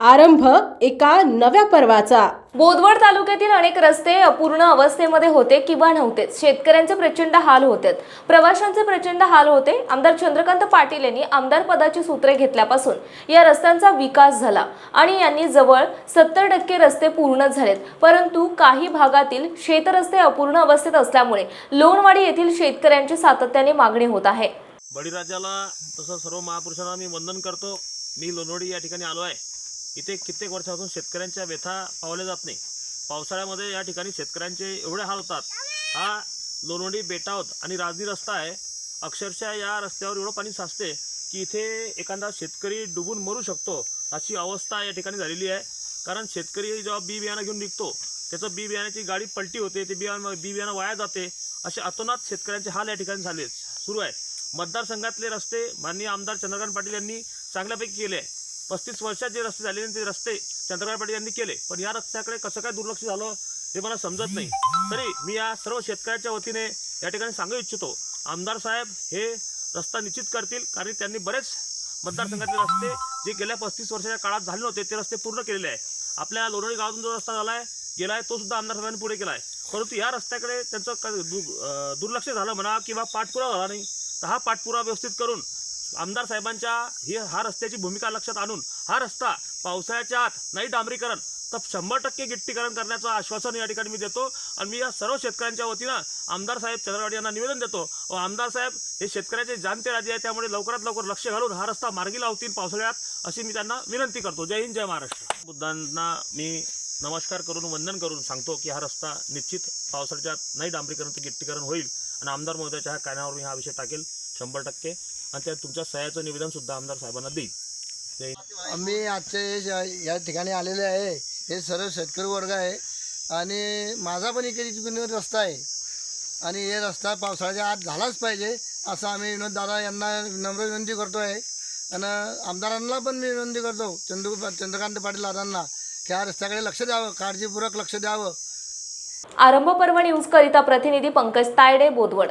आरंभ एका नव्या पर्वाचा. बोदवड तालुक्यातील अनेक रस्ते अपूर्ण अवस्थेमध्ये होते किंवा नव्हतेच शेतकऱ्यांचे प्रचंड हाल होते प्रवाशांचे प्रचंड हाल होते. आमदार चंद्रकांत पाटील यांनी आमदार पदाची सूत्रे घेतल्यापासून या रस्त्यांचा विकास झाला आणि यांनी जवळ सत्तर टक्के रस्ते पूर्ण झालेत. परंतु काही भागातील शेतरस्ते अपूर्ण अवस्थेत असल्यामुळे लोणवाडी येथील शेतकऱ्यांची सातत्याने मागणी होत आहे. बळीराजाला तसं सर्व महापुरुषांना मी वंदन करतो. मी लोणोडी या ठिकाणी आलो आहे. इथे कित्येक वर्षापासून शेतकऱ्यांच्या व्यथा पावल्या जात नाही. पावसाळ्यामध्ये या ठिकाणी शेतकऱ्यांचे एवढे हाल होतात. हा लोणोडी बेटावत आणि राजनी रस्ता आहे. अक्षरशः या रस्त्यावर एवढं पाणी साचते की इथे एखादा शेतकरी डुबून मरू शकतो अशी अवस्था या ठिकाणी झालेली आहे. कारण शेतकरी जेव्हा बी बियाणं घेऊन निघतो त्याचं बी बियाण्याची गाडी पलटी होते ते बियाणं बी बियाणं वाया जाते. असे अतोनात शेतकऱ्यांचे हाल या ठिकाणी झाले सुरू आहे. मतदारसंघातले रस्ते माननीय आमदार चंद्रकांत पाटील यांनी चांगल्यापैकी केले. आहे पस्तीस वर्षात जे रस्ते झालेले ते रस्ते चंद्रकांत पाटील यांनी केले. पण या रस्त्याकडे कसं काय दुर्लक्ष झालं हे मला समजत नाही. तरी मी या सर्व शेतकऱ्याच्या वतीने या ठिकाणी सांगू इच्छितो आमदार साहेब हे रस्ता निश्चित करतील कारण त्यांनी बरेच मतदारसंघातले रस्ते जे गेल्या पस्तीस वर्षाच्या काळात झाले नव्हते ते रस्ते पूर्ण केलेले आहे. आपल्या लोणोळी गावातून जो रस्ता झाला आहे गेला आहे तो सुद्धा आमदार साहेबांनी पुढे केला आहे परंतु या रस्त्याकडे त्यांचं दुर्लक्ष झालं म्हणा किंवा पाठपुरावा झाला नाही तर हा पाठपुरावा व्यवस्थित करून आमदार साहेबांच्या ही हा रस्त्याची भूमिका लक्षात आणून हा रस्ता पावसाळ्याच्या आत नाही डांबरीकरण तर शंभर टक्के गिट्टीकरण करण्याचं आश्वासन या ठिकाणी मी देतो. आणि मी या सर्व शेतकऱ्यांच्या वतीनं आमदार साहेब चंद्रवाडी यांना निवेदन देतो. व आमदार साहेब हे शेतकऱ्याचे जाणते राजे आहे त्यामुळे लवकरात लवकर लक्ष घालून हा रस्ता मार्गी लावतील पावसाळ्यात अशी मी त्यांना विनंती करतो. जय हिंद जय महाराष्ट्र. बुद्धांना मी नमस्कार करून वंदन करून सांगतो की हा रस्ता निश्चित पावसाळ्यात नाही डांबरीकरण तर गिट्टीकरण होईल. आणि आमदार महोदयाच्या ह्या कानावर मी हा विषय टाकेल. शंभर टक्के. आणि त्या तुमच्या सह्याचं निवेदन सुद्धा आमदार साहेबांना देईल. आम्ही आजच्या हे या ठिकाणी आलेले आहे हे सर्व शेतकरी वर्ग आहे आणि माझा पण इकडे तिकडून रस्ता आहे. आणि हे रस्ता पावसाळ्याच्या आत झालाच पाहिजे असं आम्ही विनोद दादा यांना नम्र विनंती करतो आहे आणि आमदारांना पण मी विनंती करतो चंद्र चंद्रकांत पाटील दादांना की या रस्त्याकडे लक्ष द्यावं काळजीपूर्वक लक्ष द्यावं. आरंभ पर्व न्यूज करिता प्रतिनिधी पंकज तायडे बोदवड